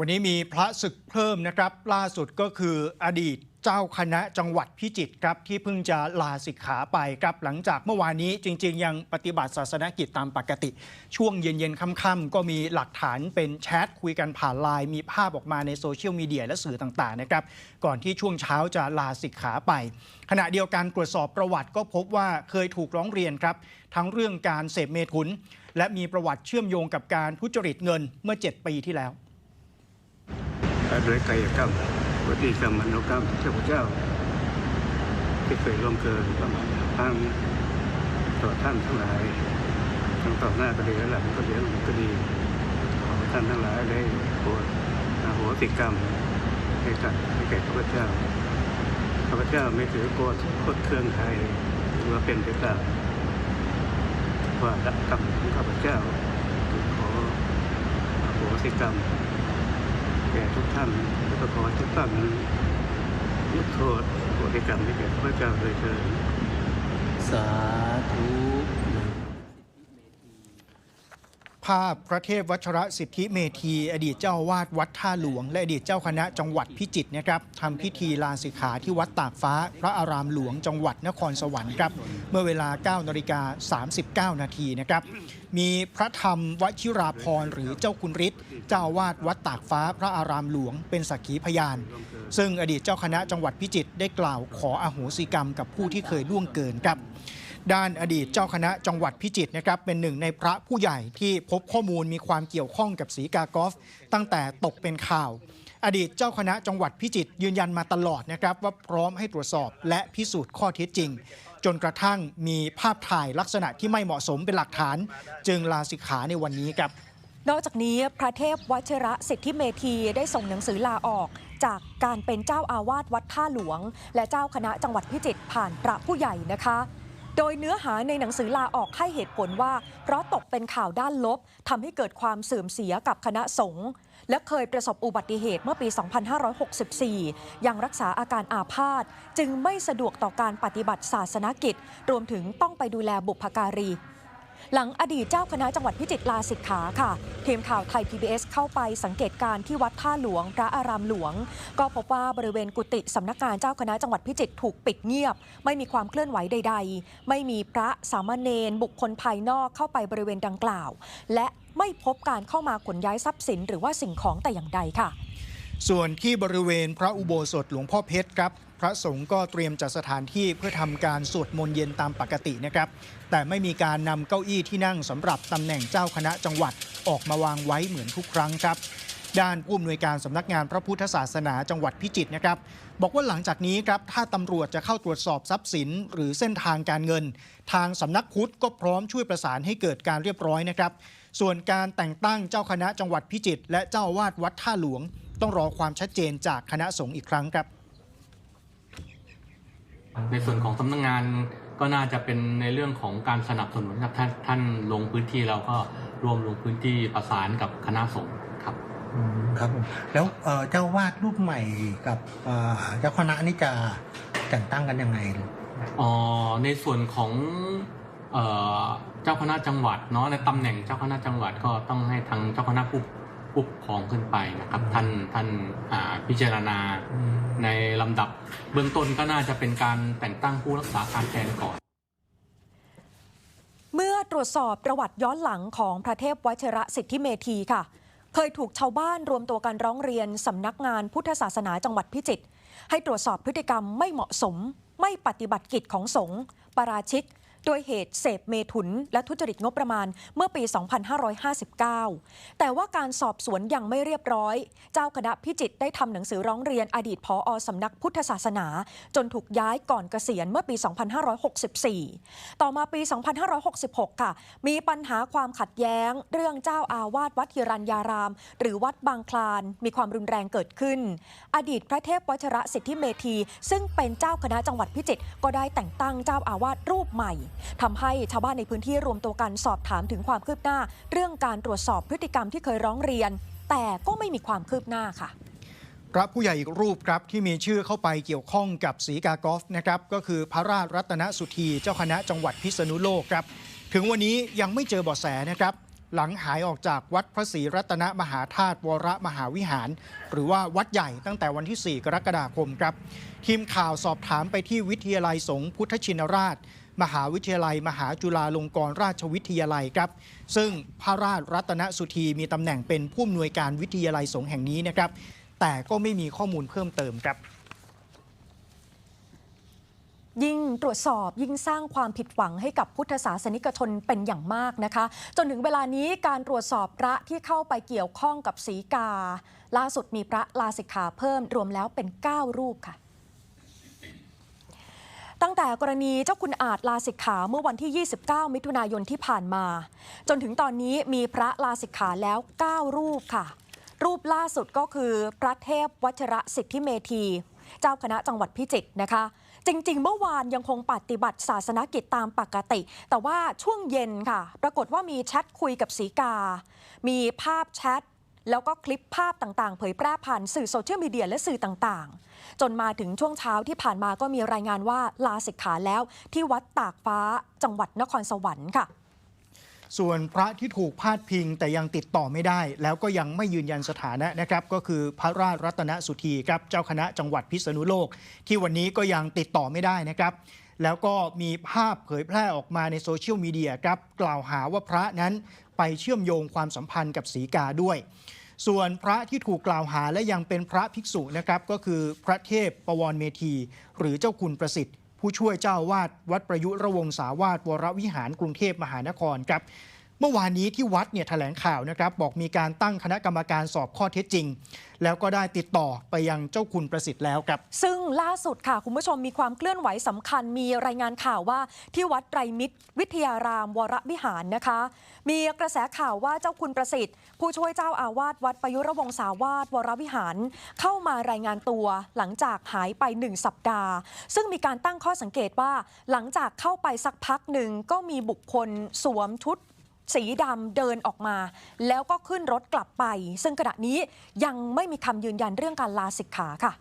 วันนี้มีพระศึกเพิ่มนะครับ ล่าสุดก็คืออดีตเจ้าคณะจังหวัดพิจิตรครับที่เพิ่งจะลาสิกขาไปครับหลังจากเมื่อวานนี้จริง ๆ ยังปฏิบัติศาสนกิจตามปกติ ช่วงเย็น ๆค่ำๆก็มีหลักฐานเป็นแชทคุยกันผ่านไลน์มีภาพออกมาในโซเชียลมีเดียและสื่อต่างๆนะครับก่อนที่ช่วงเช้าจะลาสิกขาไป ขณะเดียวกันตรวจสอบประวัติก็พบว่าเคยถูกร้องเรียนครับทั้งเรื่องการเสพเมถุน และมีประวัติเชื่อมโยงกับการทุจริตเงินเมื่อ 7 ปีที่แล้ว ด้วยกายกรรมวจีกรรมมโนกรรมเทพระเจ้า ที่เคยล่วงเกินประมาณทั้งต่อท่านทั้งหลายทั้งต่อหน้าก็ดีและหลังก็ดีหลังก็ดีขอท่านทั้งหลายได้โปรดอโหสิกรรมให้กับให้แก่ข้าพเจ้าข้าพเจ้าไม่ถือโกรธโคตรเครื่องใครหรือว่าเป็นไปตามว่าละกรรมของข้าพเจ้าขออโหสิกรรม ก่ทุกท่านแล้วก็ขอทุกท่านนั้นยกโทษโอติกรรมที่แก่พระเจ้าโดยเชิญสาธุ ภาพพระเทพวัชระสิทธิเมธี อดีตเจ้าวาดวัดท่าหลวง และอดีตเจ้าคณะจังหวัดพิจิตรนะครับทำพิธีลาสิกขาที่วัดตากฟ้า พระอารามหลวงจังหวัดนครสวรรค์ครับ เมื่อเวลา9นาฬิกา39 นาทีนะครับ มีพระธรรมวชิราพรณ์หรือเจ้าคุณฤทธิ์เจ้าวาดวัดตากฟ้า พระอารามหลวงเป็นสักขีพยาน ซึ่งอดีตเจ้าคณะจังหวัดพิจิตรได้กล่าวขออโหสิกรรมกับผู้ที่เคยล่วงเกินครับ ด้านอดีตเจ้าคณะจังหวัดพิจิตรนะครับเป็นหนึ่งในพระผู้ใหญ่ที่พบข้อมูลมีความเกี่ยวข้องกับสีกากอฟ ตั้งแต่ตกเป็นข่าว อดีตเจ้าคณะจังหวัดพิจิตรยืนยันมาตลอดนะครับว่าพร้อมให้ตรวจสอบและพิสูจน์ข้อเท็จจริง จนกระทั่งมีภาพถ่ายลักษณะที่ไม่เหมาะสมเป็นหลักฐาน จึงลาสิกขาในวันนี้ครับนอกจากนี้พระเทพวชิระสิทธิเมธีได้ส่งหนังสือลาออก จากการเป็นเจ้าอาวาสวัดท่าหลวง และเจ้าคณะจังหวัดพิจิตรผ่านพระผู้ใหญ่นะคะ โดยเนื้อหาในหนังสือลาออกให้เหตุผลว่า เพราะตกเป็นข่าวด้านลบทำให้เกิดความเสื่อมเสียกับคณะสงฆ์และเคยประสบอุบัติเหตุเมื่อปี 2564 ยังรักษาอาการอาพาธจึงไม่สะดวกต่อการปฏิบัติศาสนกิจ รวมถึงต้องไปดูแลบุพการี หลังอดีตเจ้าคณะจังหวัดพิจิตรลาสิกขาค่ะ ทีมข่าวไทย PBS เข้าไปสังเกตการณ์ที่วัดท่าหลวง พระอารามหลวง ก็พบว่าบริเวณกุฏิสำนักงานเจ้าคณะจังหวัดพิจิตรถูกปิดเงียบ ไม่มีความเคลื่อนไหวใด ๆ ไม่มีพระสามเณรบุคคลภายนอกเข้าไปบริเวณดังกล่าว และไม่พบการเข้ามาขนย้ายทรัพย์สิน หรือว่าสิ่งของแต่อย่างใดค่ะ ส่วนที่บริเวณพระอุโบสถหลวงพ่อเพชรครับ พระสงฆ์ก็เตรียมจัดสถานที่เพื่อทำการสวดมนต์เย็นตามปกตินะครับ แต่ไม่มีการนำเก้าอี้ที่นั่งสำหรับตำแหน่งเจ้าคณะจังหวัดออกมาวางไว้เหมือนทุกครั้งครับด้านผู้อำนวยการสำนักงานพระพุทธศาสนาจังหวัดพิจิตรนะครับบอกว่าหลังจากนี้ครับถ้าตำรวจจะเข้าตรวจสอบทรัพย์สิน หรือเส้นทางการเงิน ทางสำนักพุทธก็พร้อมช่วยประสานให้เกิดการเรียบร้อยนะครับ ส่วนการแต่งตั้งเจ้าคณะจังหวัดพิจิตรและเจ้าอาวาดวัดท่าหลวง ต้องรอความชัดเจนจากคณะสงฆ์อีกครั้งครับในส่วนของสำนักงานก็น่าจะเป็นในเรื่องของการสนับสนุนครับท่านท่านลงพื้นที่เราก็รวมลงพื้นที่ประสานกับคณะสงฆ์ครับอืมครับผมแล้วเอ่อเจ้าวาดรูปใหม่กับเอ่อเจ้าคณะนี่จะแต่งตั้งกันยังไงอ๋อในส่วนของเอ่อเจ้าคณะจังหวัดเนาะในตำแหน่งเจ้าคณะจังหวัดก็ต้องให้ทางเจ้าคณะผู้ ผู้ปกครองขึ้นไปนะครับ ท่านท่านอ่าพิจารณาในลำดับเบื้องต้นก็น่าจะเป็นการแต่งตั้งผู้รักษาการแทนก่อนเมื่อตรวจสอบประวัติย้อนหลังของพระเทพวชิระสิทธิเมธีค่ะ เคยถูกชาวบ้านรวมตัวกันร้องเรียนสำนักงานพุทธศาสนาจังหวัดพิจิตรให้ตรวจสอบพฤติกรรมไม่เหมาะสม ไม่ปฏิบัติกิจของสงฆ์ปาราชิก ด้วยเหตุเสพเมถุน และทุจริตงบประมาณเมื่อปี 2559 แต่ว่าการสอบสวนยังไม่เรียบร้อย เจ้าคณะพิจิตรได้ทำหนังสือร้องเรียนอดีตผอสำนักพุทธศาสนา จนถูกย้ายก่อนเกษียณเมื่อปี 2564 ต่อมาปี 2566 ค่ะ มีปัญหาความขัดแย้ง เรื่องเจ้าอาวาสวัดฮิรัญญาราม หรือวัดบางคลานมีความรุนแรงเกิดขึ้น อดีตพระเทพวชระสิทธิเมธี ซึ่งเป็นเจ้าคณะจังหวัดพิจิตรก็ได้แต่งตั้งเจ้าอาวาสรูปใหม่ทำให้ชาวบ้านในพื้นที่รวมตัวกันสอบถามถึงความคืบหน้า เรื่องการตรวจสอบพฤติกรรมที่เคยร้องเรียน แต่ก็ไม่มีความคืบหน้าค่ะพระผู้ใหญ่อีกรูปครับที่มีชื่อเข้าไปเกี่ยวข้องกับสีกากอฟนะครับก็คือพระราชรัตนสุธีเจ้าคณะจังหวัดพิษณุโลกครับถึงวันนี้ยังไม่เจอเบาะแสนะครับ หลังหายออกจากวัดพระศรีรัตนมหาธาตุวรมหาวิหาร หรือว่าวัดใหญ่ตั้งแต่วันที่ 4 กรกฎาคมครับ ทีมข่าวสอบถามไปที่วิทยาลัยสงฆ์พุทธชินราช มหาวิทยาลัย มหาจุฬาลงกรณราชวิทยาลัยครับ ซึ่งพระราชรัตนสุธีมีตำแหน่งเป็นผู้อำนวยการวิทยาลัยสงฆ์แห่งนี้นะครับ แต่ก็ไม่มีข้อมูลเพิ่มเติมครับยิ่งตรวจสอบยิ่งสร้างความผิดหวังให้กับพุทธศาสนิกชนเป็นอย่างมากนะคะ จนถึงเวลานี้การตรวจสอบพระที่เข้าไปเกี่ยวข้องกับสีกา ล่าสุดมีพระลาสิกขาเพิ่มรวมแล้วเป็น 9 รูปค่ะ ตั้งแต่กรณีเจ้าคุณอาจลาสิกขาเมื่อวันที่ 29 มิถุนายนที่ผ่านมา จนถึงตอนนี้มีพระลาสิกขาแล้ว 9 รูปค่ะ รูปล่าสุดก็คือพระเทพวัชระสิทธิเมธี เจ้าคณะจังหวัดพิจิตรนะคะ จริง ๆ เมื่อวานยังคงปฏิบัติศาสนกิจตามปกติ แต่ว่าช่วงเย็นค่ะ ปรากฏว่ามีแชทคุยกับสีกา มีภาพแชท แล้วก็คลิปภาพต่างๆ เผยแพร่ผ่านสื่อโซเชียลมีเดียและสื่อต่างๆ จนมาถึงช่วงเช้าที่ผ่านมาก็มีรายงานว่าลาสิกขาแล้วที่วัดตากฟ้าจังหวัดนครสวรรค์ค่ะส่วนพระที่ถูกพาดพิงแต่ยังติดต่อไม่ได้ แล้วก็ยังไม่ยืนยันสถานะนะครับ ก็คือพระราชรัตนสุธีครับเจ้าคณะจังหวัดพิษณุโลก ที่วันนี้ก็ยังติดต่อไม่ได้นะครับ แล้วก็มีภาพเผยแพร่ออกมาในโซเชียลมีเดียครับกล่าวหาว่าพระนั้นไปเชื่อมโยงความสัมพันธ์กับสีกาด้วย ส่วนพระที่ถูกกล่าวหาและยังเป็นพระภิกษุนะครับก็คือพระเทพปวรเมธี หรือเจ้าคุณประสิทธิ์ ผู้ช่วยเจ้าวาดวัดประยุระวงศาวาสวรวิหารกรุงเทพมหานครครับ เมื่อวานนี้ที่วัดเนี่ยแถลงข่าวนะครับ บอกมีการตั้งคณะกรรมการสอบข้อเท็จจริง แล้วก็ได้ติดต่อไปยังเจ้าคุณประสิทธิ์แล้วครับ ซึ่งล่าสุดค่ะ คุณผู้ชมมีความเคลื่อนไหวสำคัญ มีรายงานข่าวว่าที่วัดไตรมิตร วิทยารามวรวิหารนะคะ มีกระแสข่าวว่าเจ้าคุณประสิทธิ์ ผู้ช่วยเจ้าอาวาสวัดประยุรวงศาวาสวรวิหาร เข้ามารายงานตัว หลังจากหายไปหนึ่งสัปดาห์ ซึ่งมีการตั้งข้อสังเกตว่า หลังจากเข้าไปสักพักหนึ่งก็มีบุคคลสวมชุด สีดำเดินออกมา แล้วก็ขึ้นรถกลับไป ซึ่งขณะนี้ยังไม่มีคำยืนยันเรื่องการลาสิกขาค่ะ